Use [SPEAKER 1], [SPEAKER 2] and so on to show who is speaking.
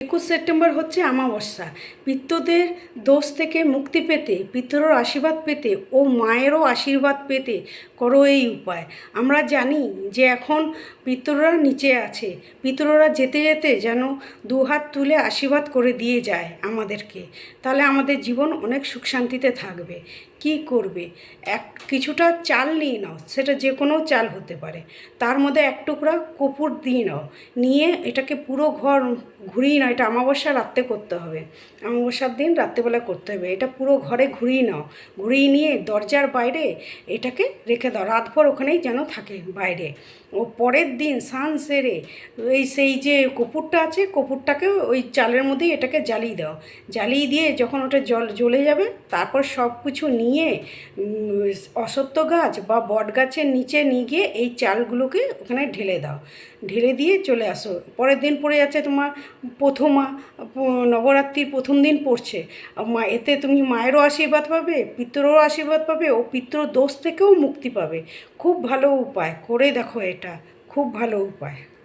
[SPEAKER 1] একুশ সেপ্টেম্বর হচ্ছে আমাবস্যা পিত্তদের দোষ থেকে মুক্তি পেতে, পিতৃর আশীর্বাদ পেতে ও মায়েরও আশীর্বাদ পেতে করো এই উপায়। আমরা জানি যে এখন পিতৃরা নিচে আছে। পিতৃরা যেতে যেতে যেন দু হাত তুলে আশীর্বাদ করে দিয়ে যায় আমাদেরকে। তাহলে আমাদের জীবন অনেক সুখ শান্তিতে থাকবে। কি করবে? এক, কিছুটা চাল নিয়ে নাও। সেটা যে কোনো চাল হতে পারে। তার মধ্যে এক টুকরা কপুর দিয়ে নাও। নিয়ে এটাকে পুরো ঘর ঘুরিয়ে নাও। এটা অমাবস্যা রাত্রে করতে হবে। অমাবস্যার দিন রাত্রেবেলা করতে হবে। এটা পুরো ঘরে ঘুরিয়ে নাও। ঘুরিয়ে নিয়ে দরজার বাইরে এটাকে রেখে দাও। রাতভর ওখানেই যেন থাকে বাইরে। ও পরের দিন সান সেরে এই সেই যে কপুরটা আছে কপুরটাকে ওই চালের মধ্যেই এটাকে জ্বালিয়ে দাও। জ্বালিয়ে দিয়ে যখন ওটা জল জ্বলে যাবে, তারপর সব কিছু নিয়ে অশ্বত্থ গাছ বা বট গাছের নিচে নিয়ে গিয়ে এই চালগুলোকে ওখানে ঢেলে দাও। ঢেলে দিয়ে চলে আসো। পরের দিন পড়ে যাচ্ছে তোমার প্রথমা প- নবরাত্রির প্রথম দিন পড়ছে। মা, এতে তুমি মায়েরও আশীর্বাদ পাবে, পিতরও আশীর্বাদ পাবে ও পিতর দোষ থেকেও মুক্তি পাবে। খুব ভালো উপায়, করে দেখো এটা। খুব ভালো উপায়।